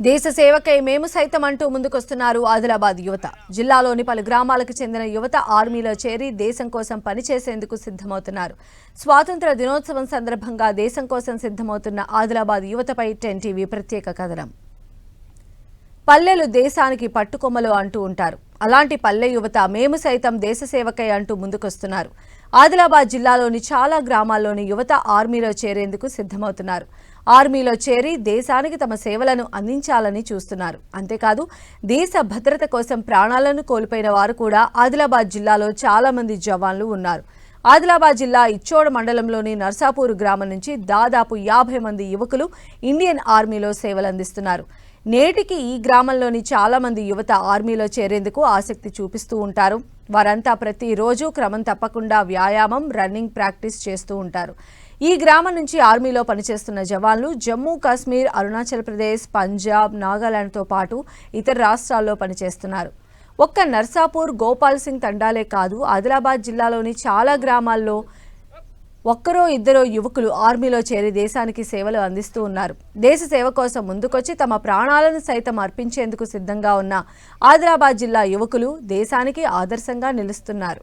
దేశ సేవకై మేము సైతం అంటూ ముందుకొస్తున్నారు ఆదిలాబాద్ యువత. జిల్లాలోని పలు గ్రామాలకు చెందిన యువత ఆర్మీలో చేరి దేశం కోసం పనిచేసేందుకు సిద్ధమవుతున్నారు. స్వాతంత్ర దినోత్సవం సందర్భంగా దేశం కోసం సిద్ధమవుతున్న ఆదిలాబాద్ యువతపై టెన్ టీవీ ప్రత్యేక కథనం. పల్లెలు దేశానికి పట్టుకొమ్మలు అంటూ ఉంటారు. అలాంటి పల్లె యువత మేము సైతం దేశ సేవకై అంటూ ముందుకొస్తున్నారు. ఆదిలాబాద్ జిల్లాలోని చాలా గ్రామాల్లోని యువత ఆర్మీలో చేరేందుకు సిద్ధమవుతున్నారు. ఆర్మీలో చేరి దేశానికి తమ సేవలను అందించాలని చూస్తున్నారు. అంతేకాదు దేశ భద్రత కోసం ప్రాణాలను కోల్పోయిన వారు కూడా ఆదిలాబాద్ జిల్లాలో చాలా మంది జవాన్లు ఉన్నారు. ఆదిలాబాద్ జిల్లా ఇచ్చోడ మండలంలోని నర్సాపూర్ గ్రామం నుంచి దాదాపు యాభై మంది యువకులు ఇండియన్ ఆర్మీలో సేవలందిస్తున్నారు నేటికి ఈ గ్రామంలోని చాలా మంది యువత ఆర్మీలో చేరేందుకు ఆసక్తి చూపిస్తూ ఉంటారు. వారంతా ప్రతిరోజు క్రమం తప్పకుండా వ్యాయామం రన్నింగ్ ప్రాక్టీస్ చేస్తూ ఉంటారు. ఈ గ్రామం నుంచి ఆర్మీలో పనిచేస్తున్న జవాన్లు జమ్మూ కాశ్మీర్ అరుణాచల్ ప్రదేశ్ పంజాబ్ నాగాలాండ్తో పాటు ఇతర రాష్ట్రాల్లో పనిచేస్తున్నారు. ఒక్క నర్సాపూర్ గోపాల్ సింగ్ తండాలే కాదు ఆదిలాబాద్ జిల్లాలోని చాలా గ్రామాల్లో ఒక్కరో ఇద్దరో యువకులు ఆర్మీలో చేరి దేశానికి సేవలు అందిస్తూ ఉన్నారు. దేశ సేవ కోసం ముందుకొచ్చి తమ ప్రాణాలను సైతం అర్పించేందుకు సిద్ధంగా ఉన్న ఆదిలాబాద్ జిల్లా యువకులు దేశానికి ఆదర్శంగా నిలుస్తున్నారు.